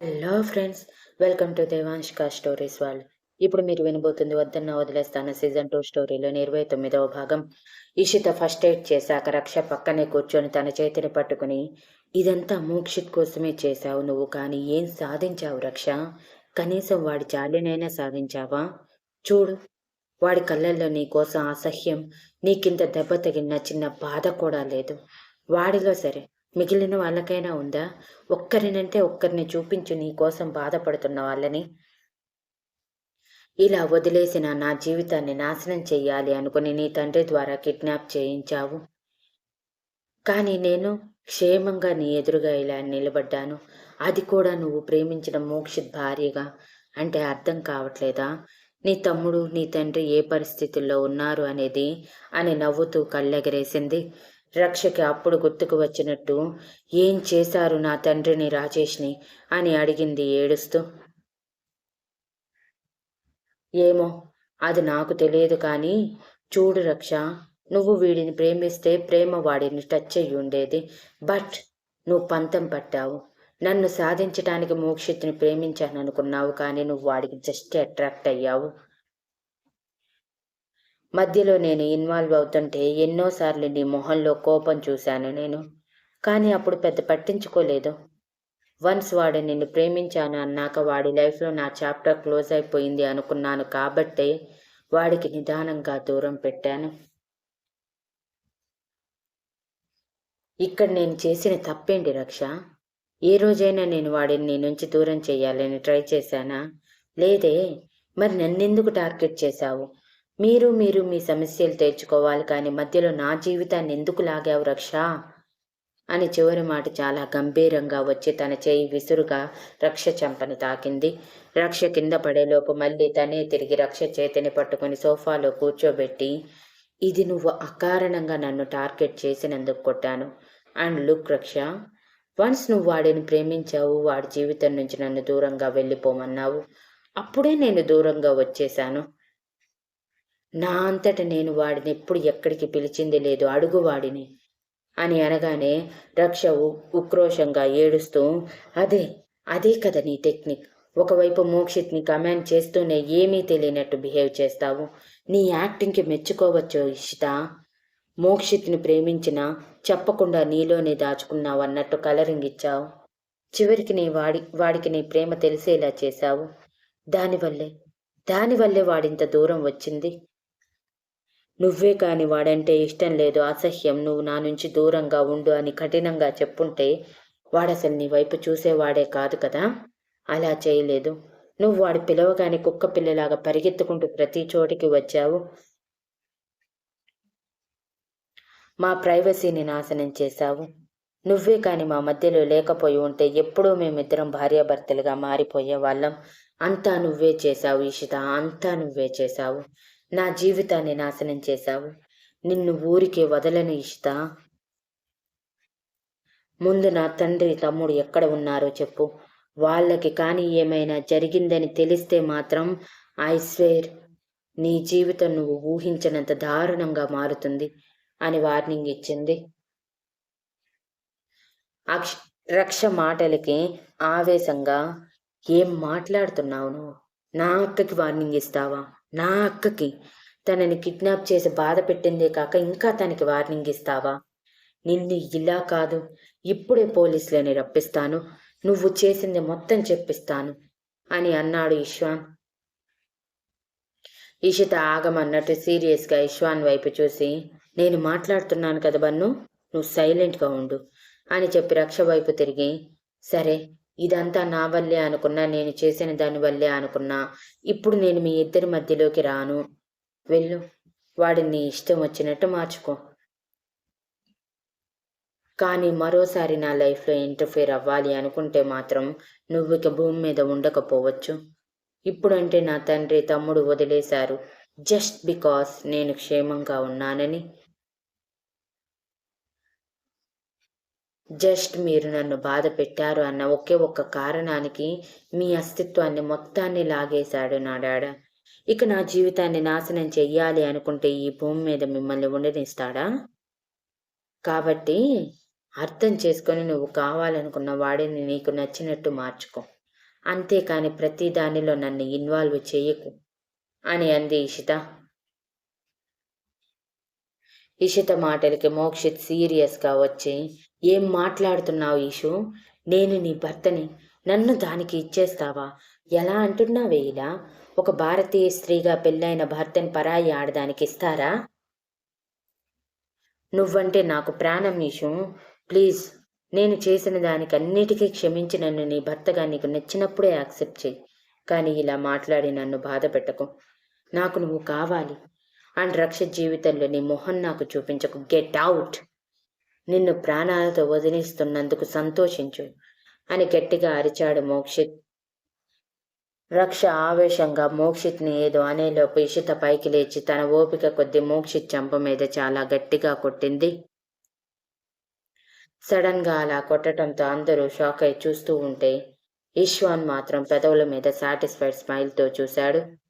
Hello friends welcome to Devanshika stories వాళ్ళు ఇప్పుడు మీరు వినబోతుంది వద్దన్న వదిలేస్తాను సీజన్ టూ స్టోరీలోని ఇరవై తొమ్మిదవ భాగం. ఇషిత ఫస్ట్ ఎయిడ్ చేశాక రక్ష పక్కనే కూర్చొని తన చేతిని పట్టుకుని ఇదంతా మోక్షిత్ కోసమే చేశావు నువ్వు కానీ ఏం సాధించావు రక్ష? కనీసం వాడి జాలినైనా సాధించావా? చూడు వాడి కళ్ళల్లో నీ కోసం అసహ్యం నీకింత దెబ్బ తగిలిన చిన్న బాధ కూడా లేదు. వాడిలో సరే మిగిలిన వాళ్ళకైనా ఉందా? ఒక్కరినంటే ఒక్కరిని చూపించు నీ కోసం బాధపడుతున్న వాళ్ళని. ఇలా వదిలేసిన నా జీవితాన్ని నాశనం చెయ్యాలి అనుకుని నీ తండ్రి ద్వారా కిడ్నాప్ చేయించావు. కానీ నేను క్షేమంగా నీ ఎదురుగా ఇలా నిలబడ్డాను. అది కూడా నువ్వు ప్రేమించిన మోక్షిత్ భార్యగా. అంటే అర్థం కావట్లేదా? నీ తమ్ముడు నీ తండ్రి ఏ పరిస్థితుల్లో ఉన్నారు అనేది అని నవ్వుతూ కళ్ళెగరేసింది. రక్షకి అప్పుడు గుర్తుకు వచ్చినట్టు ఏం చేశారు నా తండ్రిని రాజేష్ని? అని అడిగింది ఏడుస్తూ. ఏమో అది నాకు తెలియదు కానీ చూడు రక్ష నువ్వు వీడిని ప్రేమిస్తే ప్రేమ వాడిని టచ్ అయ్యి ఉండేది. బట్ నువ్వు పంతం పట్టావు. నన్ను సాధించటానికి మోక్షిత్ని ప్రేమించాను అనుకున్నావు కానీ నువ్వు వాడికి జస్ట్ అట్రాక్ట్ అయ్యావు. మధ్యలో నేను ఇన్వాల్వ్ అవుతుంటే ఎన్నోసార్లు నీ మొహంలో కోపం చూశాను నేను. కానీ అప్పుడు పెద్ద పట్టించుకోలేదు. వన్స్ వాడు నిన్ను ప్రేమించాను అన్నాక వాడి లైఫ్లో నా చాప్టర్ క్లోజ్ అయిపోయింది అనుకున్నాను కాబట్టే వాడికి నిదానంగా దూరం పెట్టాను. ఇక్కడ నేను చేసిన తప్పేంటి రక్ష? ఏ రోజైనా నేను వాడిని నీ నుంచి దూరం చేయాలని ట్రై చేశానా? లేదే మరి నన్నెందుకు టార్గెట్ చేశావు? మీరు మీరు మీ సమస్యలు తెచ్చుకోవాలి కానీ మధ్యలో నా జీవితాన్ని ఎందుకు లాగావు రక్ష? అని చివరి మాట చాలా గంభీరంగా వచ్చి తన చేయి విసురుగా రక్ష చంపని తాకింది. రక్ష కింద పడేలోపు మళ్ళీ తనే తిరిగి రక్ష చేతిని పట్టుకుని సోఫాలో కూర్చోబెట్టి ఇది నువ్వు అకారణంగా నన్ను టార్గెట్ చేసినందుకు కొట్టాను. అండ్ లుక్ రక్ష వన్స్ నువ్వు వాడిని ప్రేమించావు వాడి జీవితం నుంచి నన్ను దూరంగా వెళ్ళిపోమన్నావు. అప్పుడే నేను దూరంగా వచ్చేశాను. నా అంతట నేను వాడిని ఎప్పుడు ఎక్కడికి పిలిచింది లేదు అడుగువాడిని అని అనగానే రక్ష ఉక్రోషంగా ఏడుస్తూ అదే అదే కదా నీ టెక్నిక్. ఒకవైపు మోక్షిత్ని కమాండ్ చేస్తూనే ఏమీ తెలియనట్టు బిహేవ్ చేస్తావు. నీ యాక్టింగ్కి మెచ్చుకోవచ్చు ఇషిత మోక్షిత్ని ప్రేమించినా చెప్పకుండా నీలోనే దాచుకున్నావు అన్నట్టు కలరింగ్ ఇచ్చావు. చివరికి నీ వాడి వాడికి నీ ప్రేమ తెలిసేలా చేశావు. దానివల్లే దానివల్లే వాడింత దూరం వచ్చింది. నువ్వే కాని వాడంటే ఇష్టం లేదు అసహ్యం. నువ్వు నా నుంచి దూరంగా ఉండు అని కఠినంగా చెప్పుంటే వాడసలు నీ వైపు చూసేవాడే కాదు కదా? అలా చేయలేదు. నువ్వు వాడు పిలవగానే కుక్క పిల్లలాగా పరిగెత్తుకుంటూ ప్రతి చోటికి వచ్చావు. మా ప్రైవసీని నాశనం చేశావు. నువ్వే కాని మా మధ్యలో లేకపోయి ఉంటే ఎప్పుడూ మేమిద్దరం భార్యాభర్తలుగా మారిపోయే వాళ్ళం. అంతా నువ్వే చేశావు ఇషిత. అంతా నువ్వే చేశావు. నా జీవితాన్ని నాశనం చేశావు. నిన్ను ఊరికే వదలని ఇష్ట. ముందు నా తండ్రి తమ్ముడు ఎక్కడ ఉన్నారో చెప్పు. వాళ్ళకి కానీ ఏమైనా జరిగిందని తెలిస్తే మాత్రం ఐ స్వేర్ నీ జీవితం నువ్వు ఊహించినంత దారుణంగా మారుతుంది అని వార్నింగ్ ఇచ్చింది. అక్ష రక్ష మాటలకి ఆవేశంగా ఏం మాట్లాడుతున్నావు నువ్వు? నా అక్కకి వార్నింగ్ ఇస్తావా? నా అక్కకి. తనని కిడ్నాప్ చేసి బాధ పెట్టిందే కాక ఇంకా తనకి వార్నింగ్ ఇస్తావా? నిన్ను ఇలా కాదు. ఇప్పుడే పోలీసులని రప్పిస్తాను. నువ్వు చేసింది మొత్తం చెప్పిస్తాను అని అన్నాడు ఇష్వాన్ ఇషిత ఆగమన్నట్టు సీరియస్గా ఇష్వాన్ వైపు చూసి నేను మాట్లాడుతున్నాను కదా బన్ను నువ్వు సైలెంట్గా ఉండు అని చెప్పి రక్ష వైపు తిరిగి సరే ఇదంతా నా వల్లే అనుకున్నా నేను చేసిన దాని వల్లే అనుకున్నా. ఇప్పుడు నేను మీ ఇద్దరి మధ్యలోకి రాను. వెళ్ళు. వాడిని ఇష్టం వచ్చినట్టు మార్చుకో. కానీ మరోసారి నా లైఫ్లో ఇంటర్ఫేర్ అవ్వాలి అనుకుంటే మాత్రం నువ్వు ఇక భూమి మీద ఉండకపోవచ్చు. ఇప్పుడంటే నా తండ్రి తమ్ముడు వదిలేశారు. జస్ట్ బికాస్ నేను క్షేమంగా ఉన్నానని జస్ట్ మీరు నన్ను బాధ పెట్టారు అన్న ఒకే ఒక్క కారణానికి మీ అస్తిత్వాన్ని మొత్తాన్ని లాగేశాడు నా డాడ. ఇక నా జీవితాన్ని నాశనం చెయ్యాలి అనుకుంటే ఈ భూమి మీద మిమ్మల్ని ఉండనిస్తాడా? కాబట్టి అర్థం చేసుకొని నువ్వు కావాలనుకున్న వాడిని నీకు నచ్చినట్టు మార్చుకో. అంతేకాని ప్రతి దానిలో నన్ను ఇన్వాల్వ్ చేయకు అని అంది ఇషిత. ఇషిత మాటలకి మోక్షిత్ సీరియస్గా వచ్చి ఏం మాట్లాడుతున్నావు ఈషు నేను నీ భర్తని నన్ను దానికి ఇచ్చేస్తావా? ఎలా అంటున్నావే ఇలా? ఒక భారతీయ స్త్రీగా పెళ్ళైన భర్తని పరాయి ఆడదానికి ఇస్తారా? నువ్వంటే నాకు ప్రాణం ఈషు ప్లీజ్ నేను చేసిన దానికి అన్నిటికీ క్షమించి నన్ను నీ భర్తగా నీకు నచ్చినప్పుడే యాక్సెప్ట్ చేయి. కానీ ఇలా మాట్లాడి నన్ను బాధ పెట్టకు. నాకు నువ్వు కావాలి. అండ్ రక్ష జీవితంలో నీ మొహం నాకు చూపించకు. గెట్ అవుట్ నిన్ను ప్రాణాలతో వదిలిస్తున్నందుకు సంతోషించు. అని గట్టిగా అరిచాడు మోక్షిత్. రక్ష ఆవేశంగా మోక్షిత్ని ఏదో అనేలోపు ఇషిత పైకి లేచి తన ఓపిక కొద్ది మోక్షిత్ చంప మీద చాలా గట్టిగా కొట్టింది. సడన్గా అలా కొట్టడంతో అందరూ షాక్ అయి చూస్తూ ఉంటే ఈశ్వాన్ మాత్రం పెదవుల మీద సాటిస్ఫైడ్ స్మైల్తో చూశాడు.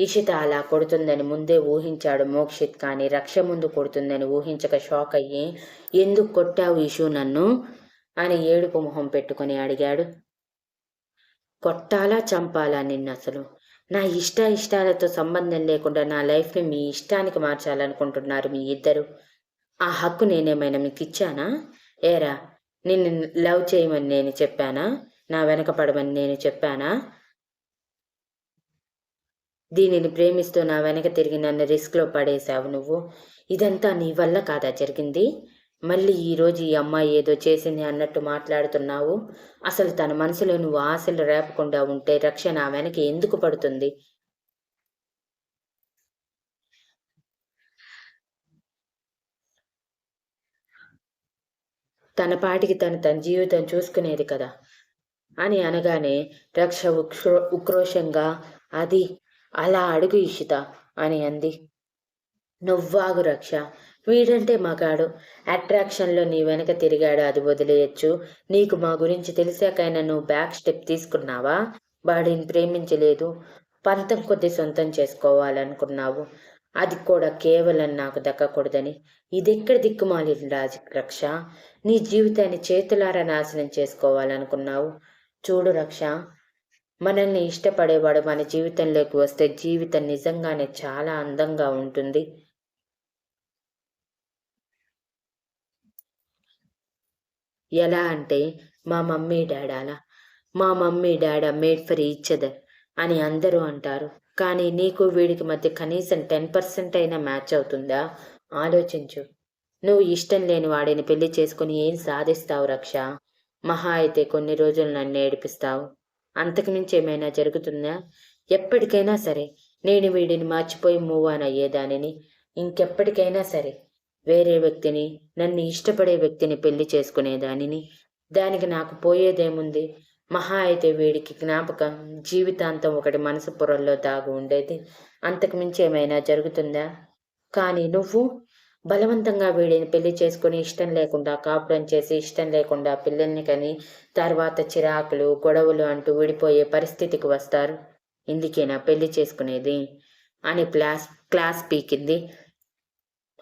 ఇషిత అలా కొడుతుందని ముందే ఊహించాడు మోక్షిత్ కానీ రక్ష ముందు కొడుతుందని ఊహించక షాక్ అయ్యి ఎందుకు కొట్టావు ఇషు నన్ను? అని ఏడుపు మొహం పెట్టుకుని అడిగాడు. కొట్టాలా చంపాలా నిన్ను అసలు? నా ఇష్ట ఇష్టాలతో సంబంధం లేకుండా నా లైఫ్ని మీ ఇష్టానికి మార్చాలనుకుంటున్నారు మీ ఇద్దరు. ఆ హక్కు నేనేమైనా మీకు ఇచ్చానా ఏరా నిన్ను లవ్ చేయమని నేను చెప్పానా? నా వెనక పడమని నేను చెప్పానా? దీనిని ప్రేమిస్తూ నా వెనక తిరిగి నన్ను రిస్క్లో పడేశావు నువ్వు. ఇదంతా నీ వల్ల కాదా జరిగింది? మళ్ళీ ఈరోజు ఈ అమ్మాయి ఏదో చేసింది అన్నట్టు మాట్లాడుతున్నావు. అసలు తన మనసులో నువ్వు ఆశలు రేపకుండా ఉంటే రక్ష నా వెనక ఎందుకు పడుతుంది? తన పాటికి తను తన జీవితం చూసుకునేది కదా? అని అనగానే రక్ష ఉక్రో ఉక్రోషంగా అది అలా అడుగు ఇషిత అని అంది. నువ్వాగు రక్ష. వీడంటే మగాడు. అట్రాక్షన్లో నీ వెనక తిరిగాడు అది వదిలేయచ్చు. నీకు మా గురించి తెలిసాకైనా నువ్వు బ్యాక్ స్టెప్ తీసుకున్నావా? వాడిని ప్రేమించలేదు. పంతం కొద్ది సొంతం చేసుకోవాలనుకున్నావు. అది కూడా కేవలం నాకు దక్కకూడదని. ఇదెక్కడ దిక్కుమాలి రాజ రక్ష? నీ జీవితాన్ని చేతులారా నాశనం చేసుకోవాలనుకున్నావు. చూడు రక్ష మనల్ని ఇష్టపడేవాడు మన జీవితంలోకి వస్తే జీవితం నిజంగానే చాలా అందంగా ఉంటుంది. ఎలా అంటే మా మమ్మీ డాడాలా? మా mummy daddy made for each other అని అందరూ అంటారు. కానీ నీకు వీడికి మధ్య కనీసం టెన్ పర్సెంట్ అయినా మ్యాచ్ అవుతుందా? ఆలోచించు. నువ్వు ఇష్టం లేని వాడిని పెళ్ళి చేసుకుని ఏం సాధిస్తావు రక్ష? మహా అయితే కొన్ని రోజులు నన్ను ఏడిపిస్తావు. అంతకుమించి ఏమైనా జరుగుతుందా? ఎప్పటికైనా సరే నేను వీడిని మర్చిపోయి మూవ్ ఆన్ అయ్యేదానిని. ఇంకెప్పటికైనా సరే వేరే వ్యక్తిని నన్ను ఇష్టపడే వ్యక్తిని పెళ్ళి చేసుకునేదానిని. దానికి నాకు పోయేదేముంది? మహా అయితే వీడికి జ్ఞాపకం జీవితాంతం ఒకటి మనసు పొరల్లో దాగి ఉండేది. అంతకు మించి ఏమైనా జరుగుతుందా? కానీ నువ్వు బలవంతంగా వీడిని పెళ్ళి చేసుకుని ఇష్టం లేకుండా కాపురం చేసి ఇష్టం లేకుండా పిల్లల్ని కని తర్వాత చిరాకులు గొడవలు అంటూ విడిపోయే పరిస్థితికి వస్తారు. ఇందుకేనా పెళ్ళి చేసుకునేది? అని క్లాస్ క్లాస్ పీకింది.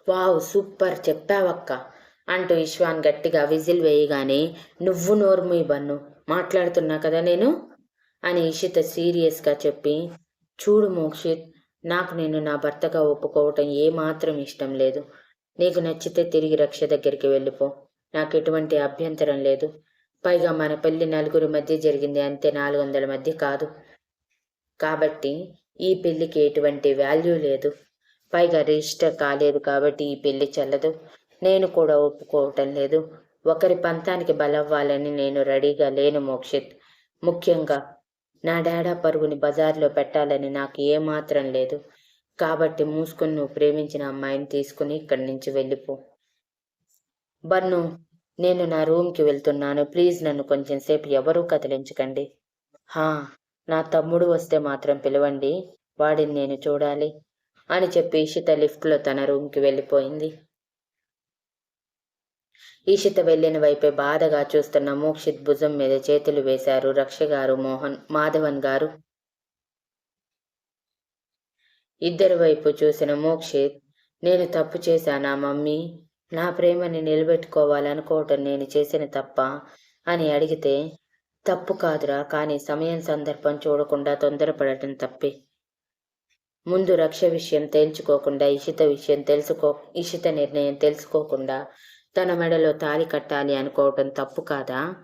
వావ్ సూపర్ చెప్పావక్క అంటూ ఇష్వాన్ గట్టిగా విజిల్ వేయగానే నువ్వు నోర్ము బన్ను మాట్లాడుతున్నా కదా నేను? అని ఇషిత సీరియస్గా చెప్పి చూడు మోక్షిత్ నాకు నేను నా భర్తగా ఒప్పుకోవటం ఏమాత్రం ఇష్టం లేదు. నీకు నచ్చితే తిరిగి రక్ష దగ్గరికి వెళ్ళిపో. నాకు ఎటువంటి అభ్యంతరం లేదు. పైగా మన పెళ్ళి నలుగురి మధ్య జరిగింది అంతే నాలుగు వందల మధ్య కాదు. కాబట్టి ఈ పెళ్ళికి ఎటువంటి వాల్యూ లేదు. పైగా రిజిస్టర్ కాలేదు కాబట్టి ఈ పెళ్ళి చెల్లదు. నేను కూడా ఒప్పుకోవటం లేదు. ఒకరి పంతానికి బలవ్వాలని నేను రెడీగా లేను మోక్షిత్. ముఖ్యంగా నా డాడా పరుగుని బజార్లో పెట్టాలని నాకు ఏమాత్రం లేదు. కాబట్టి మూసుకుని నువ్వు ప్రేమించిన అమ్మాయిని తీసుకుని ఇక్కడి నుంచి వెళ్ళిపో. బన్ను నేను నా రూమ్కి వెళ్తున్నాను. ప్లీజ్ నన్ను కొంచెం సేపు ఎవరూ కదిలించకండి. హా నా తమ్ముడు వస్తే మాత్రం పిలవండి. వాడిని నేను చూడాలి అని చెప్పి ఇషిత లిఫ్ట్లో తన రూమ్కి వెళ్ళిపోయింది. ఈషిత వెళ్ళిన వైపే బాధగా చూస్తున్న మోక్షిత్ భుజం మీద చేతులు వేశారు రక్ష గారు మోహన్ మాధవన్ గారు. ఇద్దరి వైపు చూసిన మోక్షిత్ నేను తప్పు చేశానా మమ్మీ? నా ప్రేమని నిలబెట్టుకోవాలనుకోవటం నేను చేసిన తప్ప? అని అడిగితే తప్పు కాదురా కానీ సమయం సందర్భం చూడకుండా తొందరపడటం తప్పే. ముందు రక్ష విషయం తేల్చుకోకుండా ఇషిత విషయం తెలుసుకో ఇషిత నిర్ణయం తెలుసుకోకుండా తన మెడలో తాలి కట్టాలి అనుకోవటం తప్పు కాదా?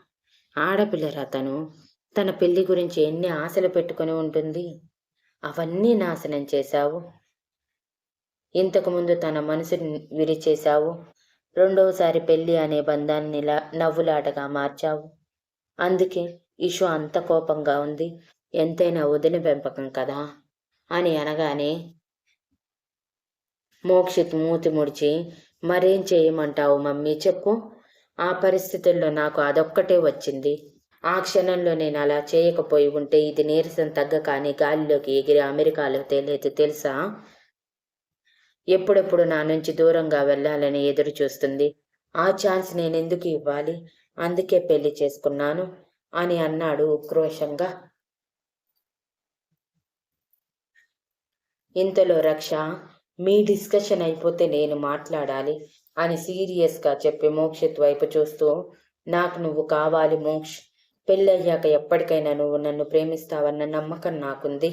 ఆడపిల్లరా తను? తన పెళ్ళి గురించి ఎన్ని ఆశలు పెట్టుకుని ఉంటుంది? అవన్నీ నాశనం చేశావు. ఇంతకుముందు తన మనసుని విరిచేశావు. రెండవసారి పెళ్ళి అనే బంధాన్ని నవ్వులాటగా మార్చావు. అందుకే ఇషు అంత కోపంగా ఉంది. ఎంతైనా వదిన పెంపకం కదా? అని అనగానే మోక్షిత్ మూతి ముడిచి మరేం చేయమంటావు మమ్మీ? చెప్పు. ఆ పరిస్థితుల్లో నాకు అదొక్కటే వచ్చింది. ఆ క్షణంలో నేను అలా చేయకపోయి ఉంటే ఇది నీరసం తగ్గ కానీ గాలిలోకి ఎగిరి అమెరికాలో తేలేదు తెలుసా? ఎప్పుడెప్పుడు నా నుంచి దూరంగా వెళ్ళాలని ఎదురు చూస్తుంది. ఆ ఛాన్స్ నేను ఎందుకు ఇవ్వాలి? అందుకే పెళ్ళి చేసుకున్నాను అని అన్నాడు ఉక్రోషంగా. ఇంతలో రక్ష మీ డిస్కషన్ అయిపోతే నేను మాట్లాడాలి అని సీరియస్గా చెప్పి మోక్షిత్ వైపు చూస్తూ నాకు నువ్వు కావాలి మోక్ష్. పెళ్ళయ్యాక ఎప్పటికైనా నువ్వు నన్ను ప్రేమిస్తావన్న నమ్మకం నాకుంది.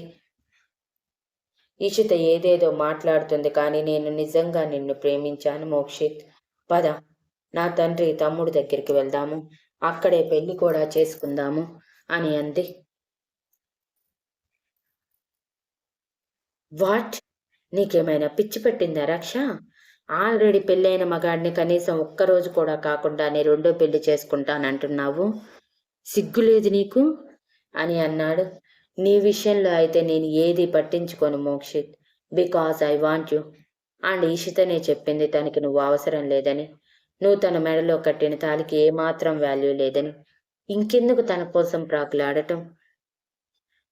ఇషిత ఏదేదో మాట్లాడుతుంది కానీ నేను నిజంగా నిన్ను ప్రేమించాను మోక్షిత్. పద నా తండ్రి తమ్ముడు దగ్గరికి వెళ్దాము. అక్కడే పెళ్ళి కూడా చేసుకుందాము అని అంది. వాట్? నీకేమైనా పిచ్చి పెట్టిందా రక్ష? ఆల్రెడీ పెళ్ళైన మగాడిని కనీసం ఒక్కరోజు కూడా కాకుండానే రెండో పెళ్ళి చేసుకుంటానంటున్నావు. సిగ్గులేదు నీకు? అని అన్నాడు. నీ విషయంలో అయితే నేను ఏది పట్టించుకోను Mokshith. Because I want you. And ఈషితనే చెప్పింది తనకి నువ్వు అవసరం లేదని. నువ్వు తన మెడలో కట్టిన తాలికి ఏమాత్రం వాల్యూ లేదని. ఇంకెందుకు తన కోసం ప్రాకులాడటం?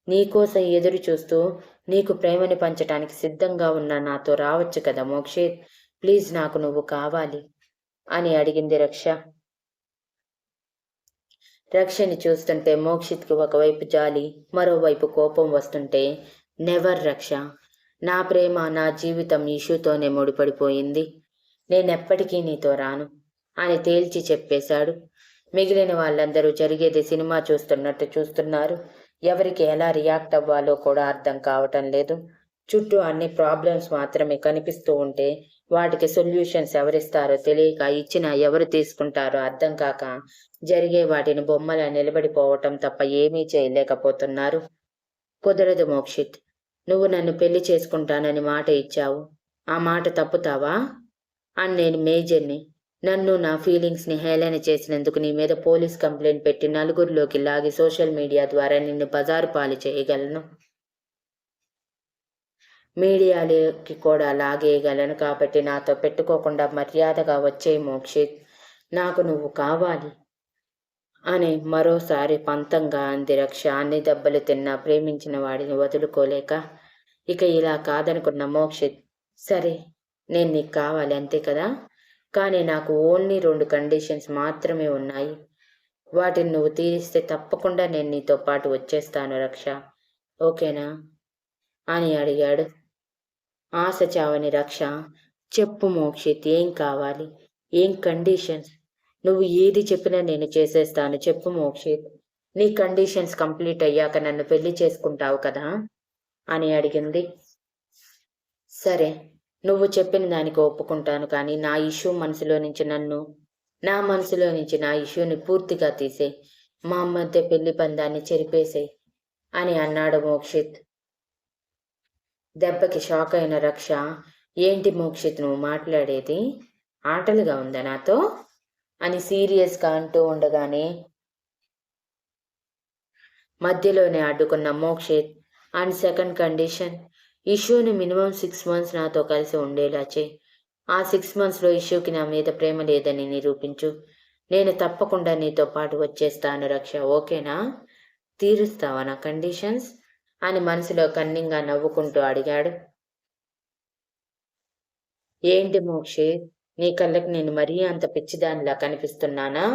నీకోసం ఎదురు చూస్తూ నీకు ప్రేమని పంచటానికి సిద్ధంగా ఉన్న నాతో రావచ్చు కదా మోక్షిత్? ప్లీజ్ నాకు నువ్వు కావాలి అని అడిగింది రక్ష. రక్షని చూస్తుంటే మోక్షిత్కి ఒకవైపు జాలి మరోవైపు కోపం వస్తుంటే నెవర్ రక్ష. నా ప్రేమ నా జీవితం ఇష్యూతోనే ముడిపడిపోయింది. నేనెప్పటికీ నీతో రాను అని తేల్చి చెప్పేశాడు. మిగిలిన వాళ్ళందరూ జరిగేది సినిమా చూస్తున్నట్టు చూస్తున్నారు. ఎవరికి ఎలా రియాక్ట్ అవ్వాలో కూడా అర్థం కావటం లేదు. చుట్టూ అన్ని ప్రాబ్లమ్స్ మాత్రమే కనిపిస్తూ ఉంటే వాటికి సొల్యూషన్స్ ఎవరిస్తారో తెలియక ఇచ్చినా ఎవరు తీసుకుంటారో అర్థం కాక జరిగే వాటిని బొమ్మలా నిలబడిపోవటం తప్ప ఏమీ చేయలేకపోతున్నారు. కుదరదు మోక్షిత్ నువ్వు నన్ను పెళ్ళి చేసుకుంటానని మాట ఇచ్చావు. ఆ మాట తప్పుతావా? అని నేను మేజర్ని నన్ను నా ఫీలింగ్స్ని హేళన చేసినందుకు నీ మీద పోలీస్ కంప్లైంట్ పెట్టి నలుగురిలోకి లాగి సోషల్ మీడియా ద్వారా నిన్ను బజారు పాలు చేయగలను. మీడియాలోకి కూడా లాగేయగలను కాబట్టి నాతో పెట్టుకోకుండా మర్యాదగా వచ్చే మోక్షిత్. నాకు నువ్వు కావాలి. అని మరోసారి పంతంగా అంది రక్ష. అన్ని దెబ్బలు తిన్నా ప్రేమించిన వాడిని వదులుకోలేక ఇక ఇలా కాదనుకున్న మోక్షిత్ సరే నేను నీకు కావాలి అంతే కదా? కానీ నాకు ఓన్లీ రెండు కండిషన్స్ మాత్రమే ఉన్నాయి. వాటిని నువ్వు తీరిస్తే తప్పకుండా నేను నీతో పాటు వచ్చేస్తాను రక్ష. ఓకేనా? అని అడిగాడు. ఆశ చావని రక్ష. చెప్పు మోక్షిత్ ఏం కావాలి? ఏం కండిషన్స్ నువ్వు ఏది చెప్పినా నేను చేసేస్తాను. చెప్పు మోక్షిత్ నీ కండిషన్స్ కంప్లీట్ అయ్యాక నన్ను పెళ్ళి చేసుకుంటావు కదా? అని అడిగింది. సరే నువ్వు చెప్పిన దానికి ఒప్పుకుంటాను కానీ నా ఇష్యూ మనసులో నుంచి నన్ను నా మనసులో నుంచి నా ఇష్యూని పూర్తిగా తీసే మా మధ్య పెళ్ళి పందాన్ని చెరిపేసే అని అన్నాడు మోక్షిత్. దెబ్బకి షాక్ అయిన రక్ష ఏంటి మోక్షిత్ నువ్వు మాట్లాడేది? ఆటలుగా ఉందా నాతో? అని సీరియస్గా అంటూ ఉండగానే మధ్యలోనే అడ్డుకున్న మోక్షిత్ అండ్ సెకండ్ కండిషన్ ఇష్యూని మినిమం సిక్స్ మంత్స్ నాతో కలిసి ఉండేలా చేయి. ఆ సిక్స్ మంత్స్లో ఇష్యూకి నా మీద ప్రేమ లేదని నిరూపించు. నేను తప్పకుండా నీతో పాటు వచ్చేస్తాను రక్ష ఓకేనా? తీరుస్తావా నా కండిషన్స్? అని మనసులో కన్నింగా నవ్వుకుంటూ అడిగాడు. ఏంటి మోక్షి నీ కళ్ళకి నేను మరీ అంత పిచ్చిదానిలా కనిపిస్తున్నానా?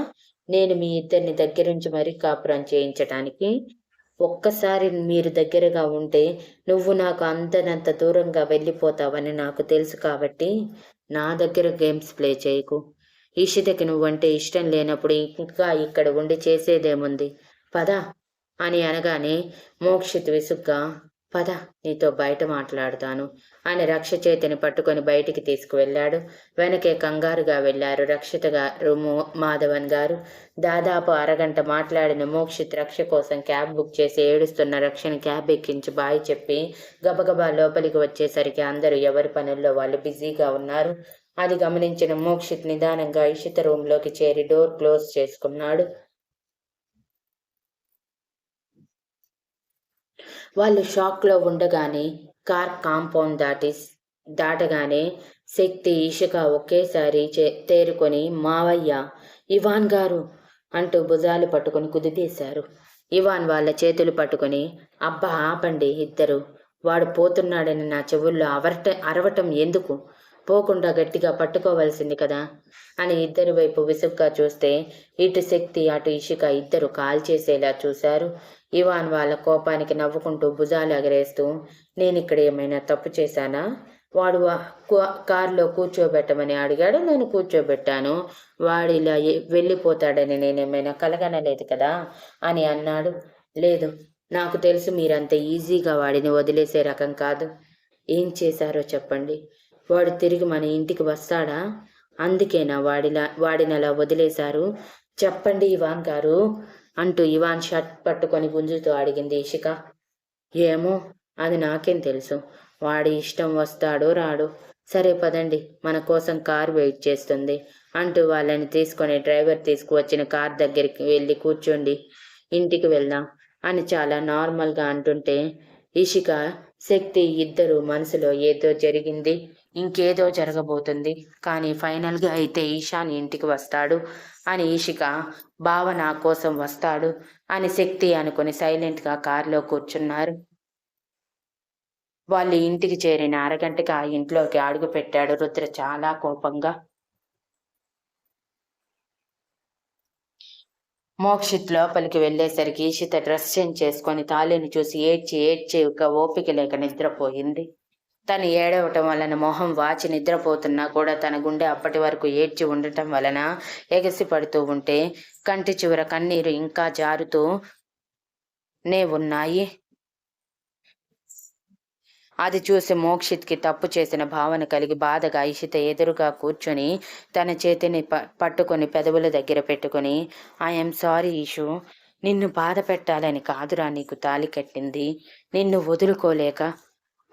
నేను మీ ఇద్దరిని దగ్గరుంచి మరీ కాపురం చేయించటానికి. ఒక్కసారి మీరు దగ్గరగా ఉంటే నువ్వు నాకు అంతనంత దూరంగా వెళ్ళిపోతావని నాకు తెలుసు కాబట్టి నా దగ్గర గేమ్స్ ప్లే చేయకు. ఇషితకి నువ్వంటే ఇష్టం లేనప్పుడు ఇంకా ఇక్కడ ఉండి చేసేదేముంది? పదా. అని అనగానే మోక్షిత్ విసుగ్గా పద నీతో బయట మాట్లాడతాను అని రక్ష చేతిని పట్టుకొని బయటికి తీసుకువెళ్ళాడు. వెనకే కంగారుగా వెళ్ళారు రక్షిత గారు మాధవన్ గారు. దాదాపు అరగంట మాట్లాడిన మోక్షిత్ రక్ష కోసం క్యాబ్ బుక్ చేసి ఏడుస్తున్న రక్షని క్యాబ్ ఎక్కించి బాయ్ చెప్పి గబగబా లోపలికి వచ్చేసరికి అందరూ ఎవరి పనుల్లో వాళ్ళు బిజీగా ఉన్నారు. అది గమనించిన మోక్షిత్ నిదానంగా ఇషిత రూమ్లోకి చేరి డోర్ క్లోజ్ చేసుకున్నాడు. వాళ్ళు షాక్లో ఉండగానే కార్ కాంపౌండ్ దాటి దాటగానే శక్తి ఇషిక ఒకేసారి చే తేరుకొని మావయ్య ఇవాన్ గారు అంటూ భుజాలు పట్టుకొని కుదిపేశారు ఇవాన్ వాళ్ళ చేతులు పట్టుకొని అబ్బా ఆపండి ఇద్దరు. వాడు పోతున్నాడని నా చెవుల్లో అవరట అరవటం ఎందుకు? పోకుండా గట్టిగా పట్టుకోవాల్సింది కదా? అని ఇద్దరి వైపు విసుగ్గా చూస్తే ఇటు శక్తి అటు ఇషిక ఇద్దరు కాల్చేసేలా చూశారు. ఇవాన్ వాళ్ళ కోపానికి నవ్వుకుంటూ భుజాలు ఎగరేస్తూ నేను ఇక్కడ ఏమైనా తప్పు చేశానా? వాడు కు- కారులో కూర్చోబెట్టమని అడిగాడు. నేను కూర్చోబెట్టాను. వాడు ఇలా వెళ్ళిపోతాడని నేనేమైనా కలగనలేదు కదా? అని అన్నాడు. లేదు నాకు తెలుసు మీరంత ఈజీగా వాడిని వదిలేసే రకం కాదు. ఏం చేశారో చెప్పండి. వాడు తిరిగి మన ఇంటికి వస్తాడా? అందుకేనా వాడిలా వాడిని వదిలేశారు? చెప్పండి ఇవాన్ గారు అంటూ ఇవాన్ షర్ట్ పట్టుకొని గుంజుతూ అడిగింది ఇషిక. ఏమో అది నాకేం తెలుసు. వాడి ఇష్టం వస్తాడో రాడు. సరే పదండి మన కోసం కార్ వెయిట్ చేస్తుంది అంటూ వాళ్ళని తీసుకొని డ్రైవర్ తీసుకువచ్చిన కార్ దగ్గరికి వెళ్ళి కూర్చోండి ఇంటికి వెళ్దాం అని చాలా నార్మల్గా అంటుంటే ఇషిక శక్తి ఇద్దరు మనసులో ఏదో జరిగింది ఇంకేదో జరగబోతుంది. కానీ ఫైనల్గా అయితే ఈశాన్ ఇంటికి వస్తాడు. అని ఈషిక భావన కోసం వస్తాడు అని శక్తి అనుకుని సైలెంట్గా కారులో కూర్చున్నారు. వాళ్ళు ఇంటికి చేరిన అరగంటకి ఆ ఇంట్లోకి అడుగు పెట్టాడు రుద్ర చాలా కోపంగా. మోక్షిత్ లోపలికి వెళ్ళేసరికి ఈషిత డ్రెస్ చేంజ్ చేసుకొని తాళిని చూసి ఏడ్చి ఏడ్చి ఒక ఓపిక లేక నిద్రపోయింది. తను ఏడవటం వలన మొహం వాచి నిద్రపోతున్నా కూడా తన గుండె అప్పటి వరకు ఏడ్చి ఉండటం వలన ఎగసి పడుతూ ఉంటే కంటి చివర కన్నీరు ఇంకా జారుతూ నే ఉన్నాయి. అది చూసి మోక్షిత్కి తప్పు చేసిన భావన కలిగి బాధగా ఇషిత ఎదురుగా కూర్చొని తన చేతిని ప- పట్టుకొని పెదవుల దగ్గర పెట్టుకొని ఐఎమ్ సారీ ఇషు. నిన్ను బాధ పెట్టాలని కాదురా నీకు తాలి కట్టింది. నిన్ను వదులుకోలేక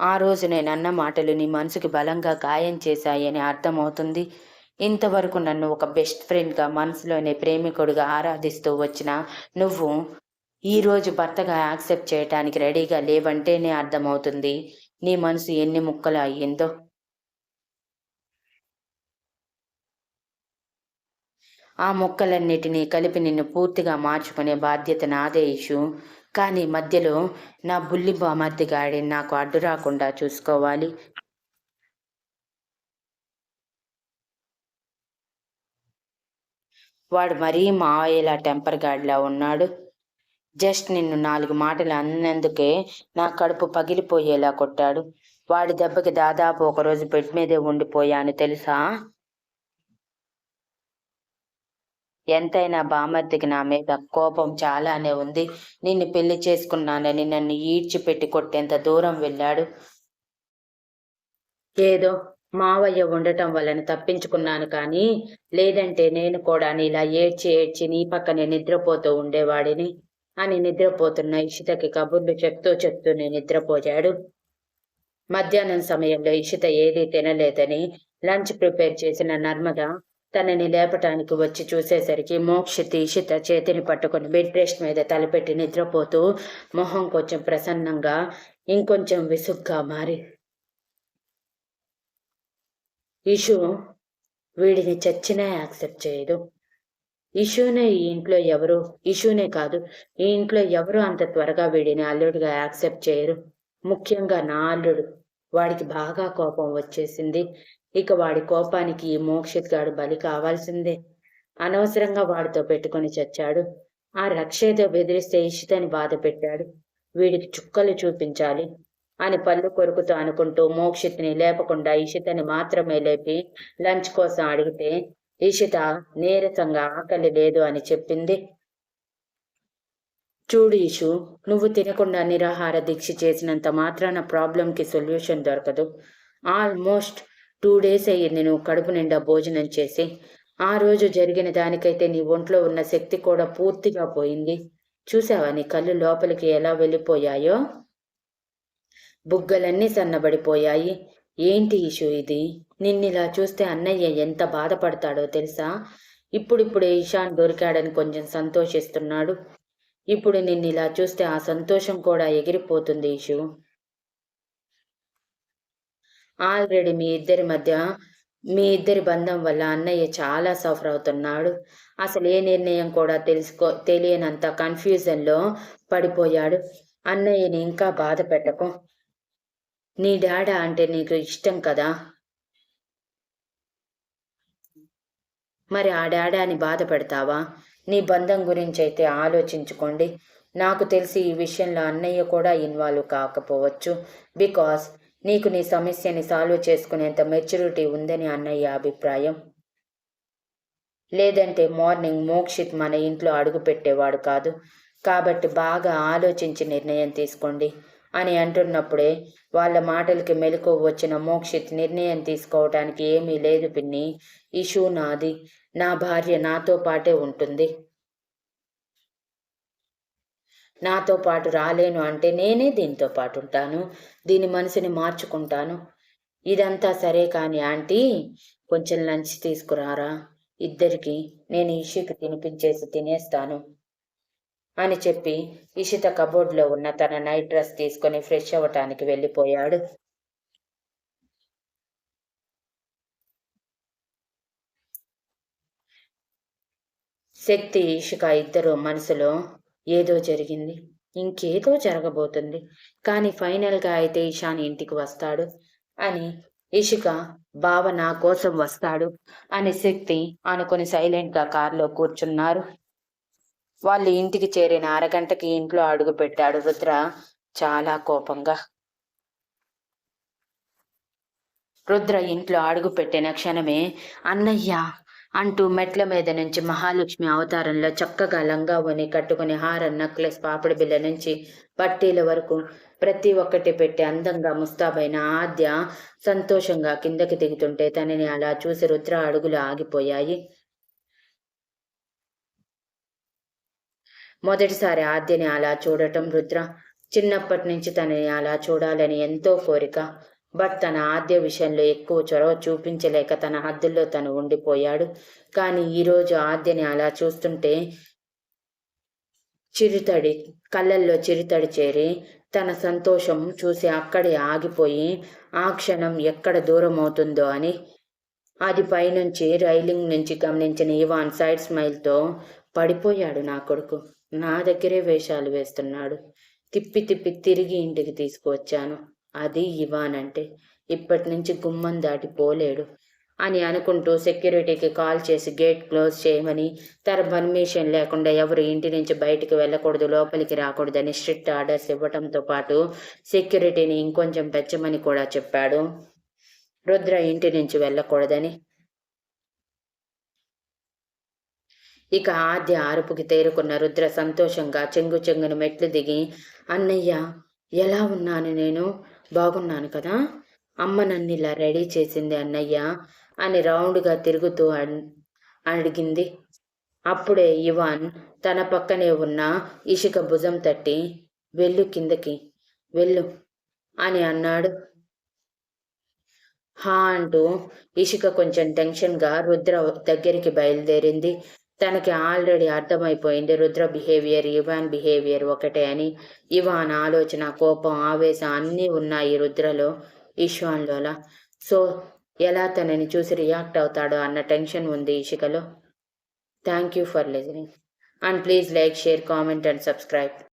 ఆ రోజు నేను అన్న మాటలు నీ మనసుకి బలంగా గాయం చేశాయని అర్థమవుతుంది. ఇంతవరకు నన్ను ఒక బెస్ట్ ఫ్రెండ్గా మనసులోనే ప్రేమికుడిగా ఆరాధిస్తూ వచ్చిన నువ్వు ఈ రోజు భర్తగా యాక్సెప్ట్ చేయటానికి రెడీగా లేవంటేనే అర్థమవుతుంది. నీ మనసు ఎన్ని ముక్కలు అయ్యిందో. ఆ ముక్కలన్నిటినీ కలిపి నిన్ను పూర్తిగా మార్చుకునే బాధ్యత నాదే ఇషు కానీ మధ్యలో నా బుల్లి బామర్దిగాడి నాకు అడ్డు రాకుండా చూసుకోవాలి. వాడు మరీ మావయ్యలా టెంపర్ గాడిలా ఉన్నాడు. జస్ట్ నిన్ను నాలుగు మాటలు అన్నందుకే నా కడుపు పగిలిపోయేలా కొట్టాడు. వాడి దెబ్బకి దాదాపు ఒక రోజు బెడ్ మీదే ఉండిపోయాను తెలుసా? ఎంతైనా బామర్దికి నా మీద కోపం చాలానే ఉంది. నిన్ను పెళ్ళి చేసుకున్నానని నన్ను ఈడ్చిపెట్టి కొట్టేంత దూరం వెళ్ళాడు. ఏదో మావయ్య ఉండటం వలన తప్పించుకున్నాను కానీ లేదంటే నేను కూడా నీలా ఏడ్చి ఏడ్చి నీ పక్కనే నిద్రపోతూ ఉండేవాడిని. అని నిద్రపోతున్న ఇషితకి కబుర్లు చెప్తూ చెప్తూనే నిద్రపోయాడు. మధ్యాహ్నం సమయంలో ఇషిత ఏదీ తినలేదని లంచ్ ప్రిపేర్ చేసిన నర్మద తనని లేపటానికి వచ్చి చూసేసరికి మోక్షితి ఇషిత చేతిని పట్టుకొని బెడ్ రెస్ట్ మీద తలపెట్టి నిద్రపోతూ మొహం కొంచెం ప్రసన్నంగా ఇంకొంచెం విసుగ్గా మారి. ఇషు వీడిని చచ్చినా యాక్సెప్ట్ చేయదు. ఇష్యూనే ఈ ఇంట్లో ఎవరు? ఇష్యూనే కాదు. ఈ ఇంట్లో ఎవరు అంత త్వరగా వీడిని అల్లుడిగా యాక్సెప్ట్ చేయరు? ముఖ్యంగా నా అల్లుడు. వాడికి బాగా కోపం వచ్చేసింది. ఇక వాడి కోపానికి ఈ మోక్షిత్ గాడు బలి కావాల్సిందే. అనవసరంగా వాడితో పెట్టుకొని చచ్చాడు. ఆ రక్షేదో బెదిరిస్తే ఇషితని బాధ పెట్టాడు. వీడికి చుక్కలు చూపించాలి అని పళ్ళు కొరుకుతూ అనుకుంటూ మోక్షిత్ని లేపకుండా ఇషితని మాత్రమే లేపి లంచ్ కోసం అడిగితే ఇషిత నీరసంగా ఆకలి లేదు అని చెప్పింది. చూడు ఇషు నువ్వు తినకుండా నిరాహార దీక్ష చేసినంత మాత్రాన ప్రాబ్లంకి సొల్యూషన్ దొరకదు. ఆల్మోస్ట్ టూ డేస్ అయ్యింది నువ్వు కడుపు నిండా భోజనం చేసి. ఆ రోజు జరిగిన దానికైతే నీ ఒంట్లో ఉన్న శక్తి కూడా పూర్తిగా పోయింది. చూసావా నీ కళ్ళు లోపలికి ఎలా వెళ్ళిపోయాయో? బుగ్గలన్నీ సన్నబడిపోయాయి. ఏంటి ఇషు ఇది? నిన్నిలా చూస్తే అన్నయ్య ఎంత బాధపడతాడో తెలుసా? ఇప్పుడిప్పుడే ఇషాన్ దొరికాడని కొంచెం సంతోషిస్తున్నాడు. ఇప్పుడు నిన్నిలా చూస్తే ఆ సంతోషం కూడా ఎగిరిపోతుంది ఇషు. ఆల్రెడీ మీ ఇద్దరి మధ్య మీ ఇద్దరి బంధం వల్ల అన్నయ్య చాలా సఫర్ అవుతున్నాడు. అసలు ఏ నిర్ణయం కూడా తెలుసుకో తెలియనంత కన్ఫ్యూజన్లో పడిపోయాడు. అన్నయ్యని ఇంకా బాధ పెట్టకు. నీ డాడా అంటే నీకు ఇష్టం కదా? మరి ఆ డాడాని బాధ పెడతావా నీ బంధం గురించి అయితే ఆలోచించుకోండి. నాకు తెలిసి ఈ విషయంలో అన్నయ్య కూడా ఇన్వాల్వ్ కాకపోవచ్చు. బికాస్ నీకు నీ సమస్యని సాల్వ్ చేసుకునేంత మెచ్యూరిటీ ఉందని అన్నయ్య అభిప్రాయం. లేదంటే మార్నింగ్ మోక్షిత్ మన ఇంట్లో అడుగు పెట్టేవాడు కాదు. కాబట్టి బాగా ఆలోచించి నిర్ణయం తీసుకోండి. అని అంటున్నప్పుడే వాళ్ళ మాటలకి మెలకు వచ్చిన మోక్షిత్ నిర్ణయం తీసుకోవటానికి ఏమీ లేదు పిన్ని. ఇషూ నాది. నా భార్య నాతో పాటే ఉంటుంది. నాతో పాటు రాలేను అంటే నేనే దీంతో పాటు ఉంటాను. దీని మనసుని మార్చుకుంటాను. ఇదంతా సరే కాని ఆంటీ కొంచెం లంచ్ తీసుకురారా? ఇద్దరికి నేను ఇషుకి తినిపించేసి తినేస్తాను. అని చెప్పి ఇషిత కబోర్డ్లో ఉన్న తన నైట్ డ్రెస్ తీసుకొని ఫ్రెష్ అవ్వటానికి వెళ్ళిపోయాడు. శక్తి ఇషిక ఇద్దరు మనసులో ఏదో జరిగింది. ఇంకేదో జరగబోతుంది. కానీ ఫైనల్గా అయితే ఇషాన్ ఇంటికి వస్తాడు అని ఇషిక బావ నా కోసం వస్తాడు అని శక్తి అనుకుని సైలెంట్గా కారులో కూర్చున్నారు. వాళ్ళు ఇంటికి చేరిన అరగంటకి ఇంట్లో అడుగు పెట్టాడు రుద్ర. చాలా కోపంగా. రుద్ర ఇంట్లో అడుగు పెట్టిన క్షణమే అన్నయ్య అంటూ మెట్ల మీద నుంచి మహాలక్ష్మి అవతారంలో చక్కగా లంగా ఉని కట్టుకుని హారం నక్లెస్ పాపిడి బిల్ల నుంచి పట్టీల వరకు ప్రతి ఒక్కటి పెట్టి అందంగా ముస్తాబైన ఆద్య సంతోషంగా కిందకి దిగుతుంటే తనని అలా చూసి రుద్ర అడుగులు ఆగిపోయాయి. మొదటిసారి ఆద్యని అలా చూడటం రుద్ర. చిన్నప్పటి నుంచి తనని అలా చూడాలని ఎంతో కోరిక. బట్ తన ఆద్య విషయంలో ఎక్కువ చొరవ చూపించలేక తన హద్దుల్లో తను ఉండిపోయాడు. కానీ ఈరోజు ఆద్యని అలా చూస్తుంటే చిరుతడి కళ్ళల్లో చిరుతడి చేరి తన సంతోషం చూసి అక్కడే ఆగిపోయి ఆ క్షణం ఎక్కడ దూరం అవుతుందో అని. అది పైనుంచి రైలింగ్ నుంచి గమనించిన ఇవాన్ సైడ్ స్మైల్తో పడిపోయాడు నా కొడుకు. నా దగ్గరే వేషాలు వేస్తున్నాడు. తిప్పి తిప్పి తిరిగి ఇంటికి తీసుకువచ్చాను. అది ఇవానంటే ఇప్పటి నుంచి గుమ్మం దాటి పోలేడు అని అనుకుంటూ సెక్యూరిటీకి కాల్ చేసి గేట్ క్లోజ్ చేయమని తన పర్మిషన్ లేకుండా ఎవరు ఇంటి నుంచి బయటికి వెళ్ళకూడదు లోపలికి రాకూడదని స్ట్రిక్ట్ ఆర్డర్స్ ఇవ్వటంతో పాటు సెక్యూరిటీని ఇంకొంచెం పెంచమని కూడా చెప్పాడు. రుద్ర ఇంటి నుంచి వెళ్ళకూడదని ఇక ఆద్య ఆరుపుకి తేరుకున్న రుద్ర సంతోషంగా చెంగు చెంగును మెట్లు దిగి అన్నయ్య ఎలా ఉన్నాను నేను? బాగున్నాను కదా? అమ్మ నన్ను ఇలా రెడీ చేసింది అన్నయ్య అని రౌండ్గా తిరుగుతూ అడిగింది. అప్పుడే ఇవాన్ తన పక్కనే ఉన్న ఇషిక భుజం తట్టి వెళ్ళు కిందకి వెళ్ళు అని అన్నాడు. హా అంటూ ఇషిక కొంచెం టెన్షన్గా రుద్ర దగ్గరికి బయలుదేరింది. తనకి ఆల్రెడీ అర్థమైపోయింది రుద్ర బిహేవియర్ ఇవాన్ బిహేవియర్ ఒకటే అని. ఇవాన్ ఆలోచన కోపం ఆవేశం అన్నీ ఉన్నాయి రుద్రలో ఈశ్వాన్లోలా. సో ఎలా తనని చూసి రియాక్ట్ అవుతాడో అన్న టెన్షన్ ఉంది ఇషికలో. Thank you for listening. And please like share comment and subscribe.